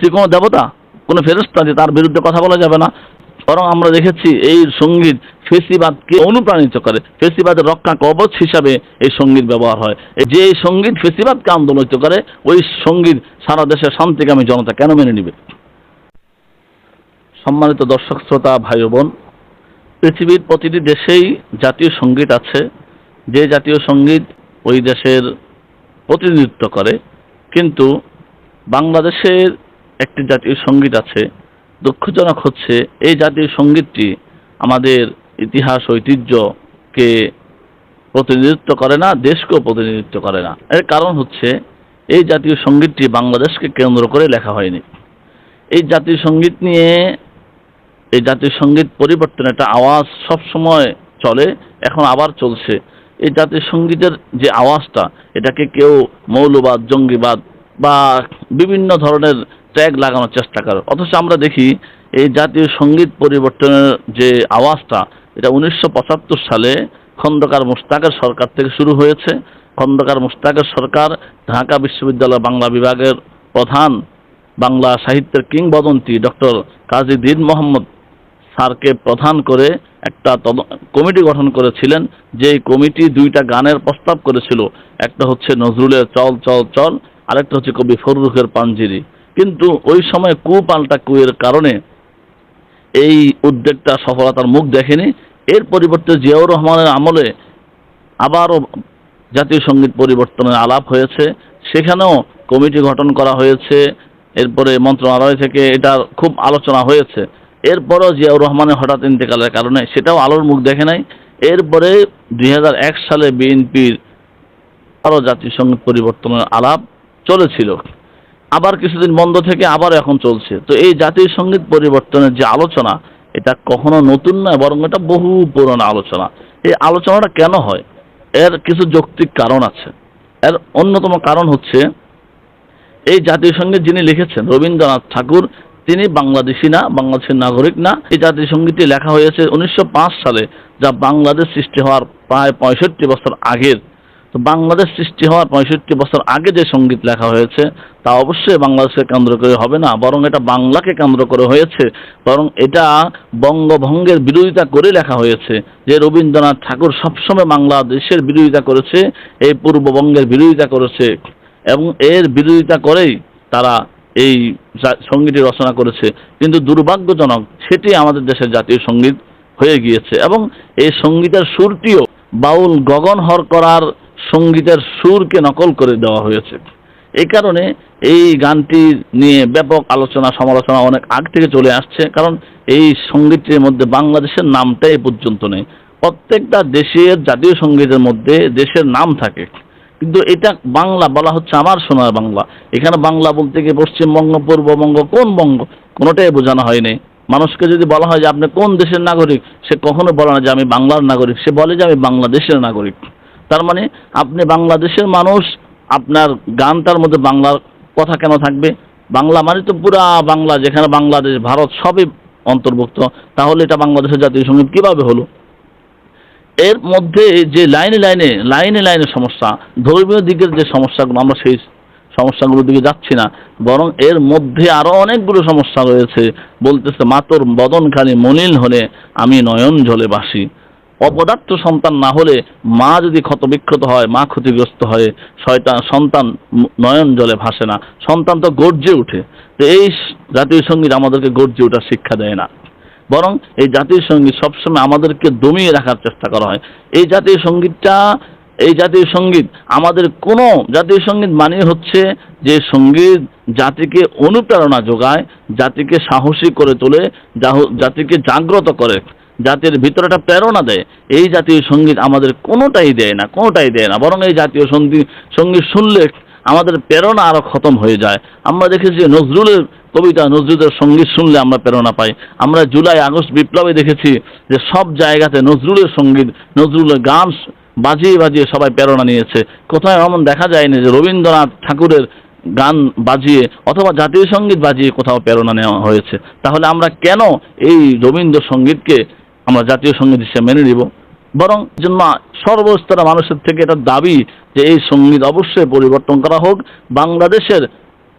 কি কোনো দেবতা, কোনো ফেরস্তা যে তার বিরুদ্ধে কথা বলা যাবে না। বরং আমরা দেখেছি এই সংগীত ফেসিবাদকে অনুপ্রাণিত করে। ফেসিবাদের রক্ষা কবচ হিসাবে এই সংগীত ব্যবহার হয়। যে এই সংগীত ফেসিবাদকে আন্দোলিত করে, ওই সংগীত সারা দেশের শান্তিকামী জনতা কেন মেনে নিবে? সম্মানিত দর্শক, শ্রোতা, ভাই বোন, পৃথিবীর প্রতিটি দেশেই জাতীয় সংগীত আছে। যে জাতীয় সংগীত ওই দেশের প্রতিনিধিত্ব করে, কিন্তু বাংলাদেশের একটি জাতীয় সংগীত আছে। দুঃখজনক হচ্ছে, এই জাতীয় সঙ্গীতটি আমাদের ইতিহাস, ঐতিহ্যকে প্রতিনিধিত্ব করে না, দেশকেও প্রতিনিধিত্ব করে না। এর কারণ হচ্ছে, এই জাতীয় সঙ্গীতটি বাংলাদেশকে কেন্দ্র করে লেখা হয়নি। এই জাতীয় সংগীত নিয়ে, এই জাতীয় সংগীত পরিবর্তন একটা আওয়াজ সব সময় চলে, এখন আবার চলছে। এই জাতীয় সঙ্গীতের যে আওয়াজটা, এটাকে কেউ মৌলবাদ, জঙ্গিবাদ বা বিভিন্ন ধরনের ট্যাগ লাগানোর চেষ্টা করে। অথচ আমরা দেখি, এই জাতীয় সংগীত পরিবর্তনের যে আওয়াজটা, এটা উনিশশো পঁচাত্তর সালে খন্দকার মুশতাকের সরকার থেকে শুরু হয়েছে। খন্দকার মুশতাকের সরকার ঢাকা বিশ্ববিদ্যালয় বাংলা বিভাগের প্রধান, বাংলা সাহিত্যের কিংবদন্তি ডক্টর কাজী দিন মোহাম্মদ স্যারকে প্রধান করে একটা কমিটি গঠন করেছিলেন। যে কমিটি দুইটা গানের প্রস্তাব করেছিল। একটা হচ্ছে নজরুলের চল চল চল আরেকটা হচ্ছে কবি ফররুখের পাঞ্জিরি। কিন্তু ওই সময় কু পাল্টা কুয়ের কারণে এই উদ্যোগটা সফলতার মুখ দেখেনি। এর পরিবর্তে জিয়াউর রহমানের আমলে আবারও জাতীয় সংগীত পরিবর্তনের আলাপ হয়েছে। সেখানেও কমিটি গঠন করা হয়েছে। এরপরে মন্ত্রণালয় থেকে এটার খুব আলোচনা হয়েছে। এরপরও জিয়াউর রহমানের হঠাৎ ইন্তেকালের কারণে সেটাও আলোর মুখ দেখে নাই। এরপরে দুই হাজার এক সালে বিএনপির আরও জাতীয় সংগীত পরিবর্তনের আলাপ চলেছিল। আবার কিছুদিন বন্ধ থেকে আবার এখন চলছে। তো এই জাতীয় সংগীত পরিবর্তনের যে আলোচনা, এটা কখনো নতুন নয়, বরং এটা বহু পুরনো আলোচনা। এই আলোচনাটা কেন হয়? এর কিছু যৌক্তিক কারণ আছে। এর অন্যতম কারণ হচ্ছে, এই জাতীয় সংগীত যিনি লিখেছেন, রবীন্দ্রনাথ ঠাকুর, তিনি বাংলাদেশি না, বাংলাদেশের নাগরিক না। এই জাতীয় সঙ্গীতটি লেখা হয়েছে উনিশশো পাঁচ সালে, যা বাংলাদেশ সৃষ্টি হওয়ার প্রায় পঁয়ষট্টি বছর আগের তো বাংলাদেশ সৃষ্টি হওয়ার পঁয়ষট্টি বছর আগে যে সংগীত লেখা হয়েছে, তা অবশ্যই বাংলাদেশকে কেন্দ্র করে হবে না, বরং এটা বাংলাকে কেন্দ্র করে হয়েছে, বরং এটা বঙ্গভঙ্গের বিরোধিতা করে লেখা হয়েছে, যে রবীন্দ্রনাথ ঠাকুর সবসময় বাংলাদেশের বিরোধিতা করেছে, এই পূর্ববঙ্গের বিরোধিতা করেছে, এবং এর বিরোধিতা করেই তারা এই সঙ্গীতটি রচনা করেছে। কিন্তু দুর্ভাগ্যজনক সেটি আমাদের দেশের জাতীয় সংগীত হয়ে গিয়েছে, এবং এই সঙ্গীতের সুরটিও বাউল গগন হর করার সঙ্গীতের সুরকে নকল করে দেওয়া হয়েছে। এই কারণে এই গানটি নিয়ে ব্যাপক আলোচনা, সমালোচনা অনেক আগ থেকে চলে আসছে, কারণ এই সঙ্গীতটির মধ্যে বাংলাদেশের নামটাই পর্যন্ত নেই। প্রত্যেকটা দেশের জাতীয় সঙ্গীতের মধ্যে দেশের নাম থাকে। কিন্তু এটা বাংলা বলা হচ্ছে আমার সোনার বাংলা। এখানে বাংলা বলতে গিয়ে পশ্চিমবঙ্গ পূর্ববঙ্গ কোন বঙ্গ, কোনোটাই বোঝানো হয়নি। মানুষকে যদি বলা হয় যে আপনি কোন দেশের নাগরিক, সে কখনো বলে না যে আমি বাংলার নাগরিক। সে বলে যে আমি বাংলাদেশের নাগরিক। তার মানে আপনি বাংলাদেশের মানুষ, আপনার গানটার মধ্যে বাংলার কথা কেন থাকবে? বাংলা মানে তো পুরা বাংলা, যেখানে বাংলাদেশ, ভারত সবই অন্তর্ভুক্ত। তাহলে এটা বাংলাদেশের জাতীয় সংগীত কীভাবে হলো? এর মধ্যে যে লাইনে লাইনে লাইনে লাইনে সমস্যা, ধর্মীয় দিকের যে সমস্যাগুলো, আমরা সেই সমস্যাগুলোর দিকে যাচ্ছি না। বরং এর মধ্যে আরও অনেকগুলো সমস্যা রয়েছে। বলতেছে, মাতর বদন খালি মলিন হলে আমি নয়ন জলে বাসি। অপদার্থ সন্তান না হলে মা যদি ক্ষতবিক্ষত হয়, মা ক্ষতিগ্রস্ত হয়, শয়তান, সন্তান নয়ন জলে ভাসে না। সন্তান তো গর্জে ওঠে তো এই জাতীয় সংগীত আমাদেরকে গর্জে ওঠার শিক্ষা দেয় না। বরং এই জাতীয় সংগীত সবসময় আমাদেরকে দমিয়ে রাখার চেষ্টা করা হয়। এই জাতীয় সঙ্গীতটা, এই জাতীয় সংগীত আমাদের কোনো জাতীয় সংগীত মানে হচ্ছে যে সংগীত জাতিকে অনুপ্রেরণা যোগায়, জাতিকে সাহসী করে তোলে জাতিকে জাগ্রত করে। জাতির ভিতরে একটা প্রেরণা দেয়। এই জাতীয় সংগীত আমাদের কোনোটাই দেয় না, কোনোটাই দেয় না। বরং এই জাতীয় সংগীত সংগীত শুনলে আমাদের প্রেরণা আরও খতম হয়ে যায়। আমরা দেখেছি নজরুলের কবিতা, নজরুলের সংগীত শুনলে আমরা প্রেরণা পাই। আমরা জুলাই, আগস্ট বিপ্লবে দেখেছি যে সব জায়গাতে নজরুলের সংগীত, নজরুলের গান বাজিয়ে বাজিয়ে সবাই প্রেরণা নিয়েছে। কোথাও এমন দেখা যায়নি যে রবীন্দ্রনাথ ঠাকুরের গান বাজিয়ে অথবা জাতীয় সংগীত বাজিয়ে কোথাও প্রেরণা নেওয়া হয়েছে। তাহলে আমরা কেন এই রবীন্দ্র সঙ্গীতকে আমরা জাতীয় সংগীত হিসেবে মেনে নিব। বরং জন্য সর্বস্তরের মানুষের থেকে এটা দাবি যে এই সংগীত অবশ্যই পরিবর্তন করা হোক। বাংলাদেশের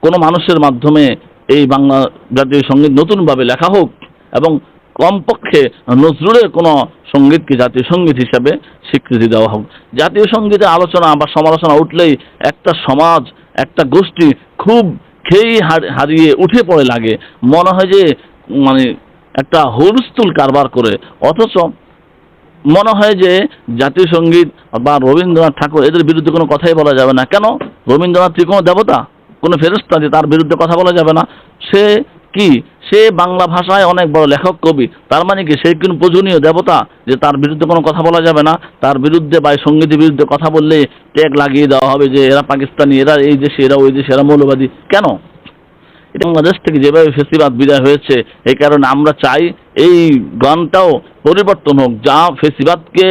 কোনো মানুষের মাধ্যমে এই বাংলা জাতীয় সংগীত নতুনভাবে লেখা হোক এবং কমপক্ষে নজরুলের কোনো সঙ্গীতকে জাতীয় সংগীত হিসাবে স্বীকৃতি দেওয়া হোক। জাতীয় সঙ্গীতে আলোচনা বা সমালোচনা উঠলেই একটা সমাজ, একটা গোষ্ঠী খুব খেয়েই হারিয়ে উঠে পড়ে লাগে। মনে হয় যে মানে একটা হুলস্থুল কারবার করে, অথচ মনে হয় যে জাতীয় সংগীত বা রবীন্দ্রনাথ ঠাকুর এদের বিরুদ্ধে কোনো কথাই বলা যাবে না। কেন? রবীন্দ্রনাথ কি কোনো দেবতা? কোনো ফেরস্তা যে তার বিরুদ্ধে কথা বলা যাবে না? সে কি? সে বাংলা ভাষায় অনেক বড় লেখক, কবি। তার মানে কি? সে কোনো পূজনীয় দেবতা যে তার বিরুদ্ধে কোনো কথা বলা যাবে না? তার বিরুদ্ধে বা সঙ্গীতের বিরুদ্ধে কথা বললে ট্যাগ লাগিয়ে দেওয়া হবে যে এরা পাকিস্তানি, এরা এই দেশে, এরা ওই দেশে, এরা মৌলবাদী। কেন? বাংলাদেশ থেকে যেভাবে ফেসিবাদ বিদায় হয়েছে, এই কারণে আমরা চাই এই গানটাও পরিবর্তন হোক, যা ফেসিবাদকে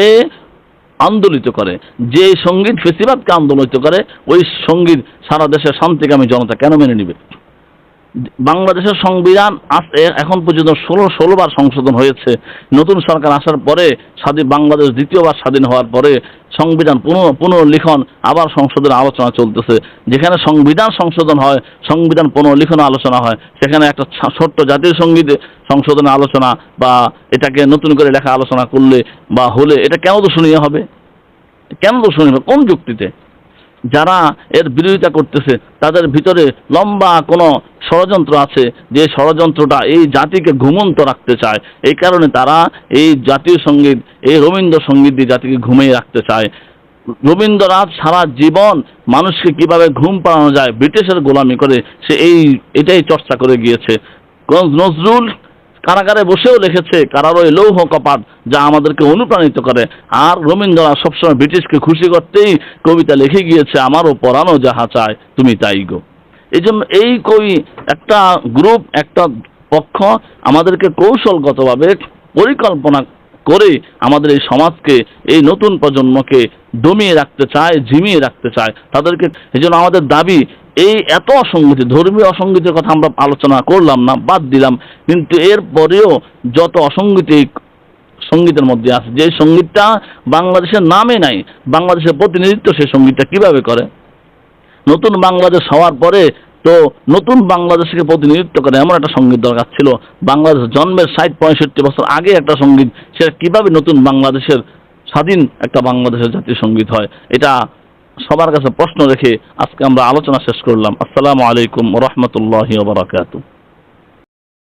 আন্দোলিত করে। যে সংগীত ফেসিবাদকে আন্দোলিত করে, ওই সংগীত সারা দেশের শান্তিকামী জনতা কেন মেনে নিবে? বাংলাদেশের সংবিধান এখন পর্যন্ত ষোলো ষোলোবার সংশোধন হয়েছে। নতুন সরকার আসার পরে স্বাধীন বাংলাদেশ দ্বিতীয়বার স্বাধীন হওয়ার পরে সংবিধান পুনঃ পুনর্লিখন আবার সংশোধনের আলোচনা চলতেছে। যেখানে সংবিধান সংশোধন হয়, সংবিধান পুনর্লিখন আলোচনা হয়, সেখানে একটা ছোট্ট জাতীয় সংগীত সংশোধনের আলোচনা বা এটাকে নতুন করে লেখা আলোচনা করলে বা হলে এটা কেন দূষণীয় হবে? কেন দূষণীয় হবে? কোন যুক্তিতে? যারা এর বিরোধিতা করতেছে, তাদের ভিতরে লম্বা কোনো ষড়যন্ত্র আছে যে ষড়যন্ত্রটা এই জাতিকে ঘুমন্ত রাখতে চায়। এই কারণে তারা এই জাতীয় সংগীত, এই রবীন্দ্রসঙ্গীত দিয়ে জাতিকে ঘুমিয়ে রাখতে চায়। রবীন্দ্রনাথ সারা জীবন মানুষকে কীভাবে ঘুম পাড়ানো যায়, ব্রিটিশের গোলামি করে সে এই, এটাই চর্চা করে গিয়েছে। নজরুল কারাগারে বসেও লিখেছে, কারারয় লৌহ কপাট যা আমাদেরকে অনুপ্রাণিত করে। আর রবীন্দ্রনাথ সবসময় ব্রিটিশকে খুশি করতেই কবিতা লিখে গিয়েছে, আমারও পরানো যাহা চায়, তুমি তাই গো। এই জন্য এই কবি একটা গ্রুপ, একটা পক্ষ আমাদেরকে কৌশলগতভাবে পরিকল্পনা করে আমাদের এই সমাজকে, এই নতুন প্রজন্মকে দমিয়ে রাখতে চায়, ঝিমিয়ে রাখতে চায়। তাদেরকে এই জন্য আমাদের দাবি, এই এত অসঙ্গতি ধর্মীয় অসঙ্গতির কথা আমরা আলোচনা করলাম না, বাদ দিলাম। কিন্তু এর পরেও যত অসঙ্গতি সঙ্গীতের মধ্যে আছে, যে সঙ্গীতটা বাংলাদেশের নামে নাই, বাংলাদেশের প্রতিনিধিত্ব সেই সঙ্গীতটা কীভাবে করে? নতুন বাংলাদেশ হওয়ার পরে তো নতুন বাংলাদেশকে প্রতিনিধিত্ব করে এমন একটা সংগীত দরকার ছিল। বাংলাদেশ জন্মের ষাট পঁয়ষট্টি বছর আগে একটা সংগীত, সেটা কীভাবে নতুন বাংলাদেশের স্বাধীন একটা বাংলাদেশের জাতীয় সংগীত হয়। এটা সবার কাছে প্রশ্ন রেখে আজকে আমরা আলোচনা শেষ করলাম। আসসালামু আলাইকুম রহমতুল্লাহ বারাকাতু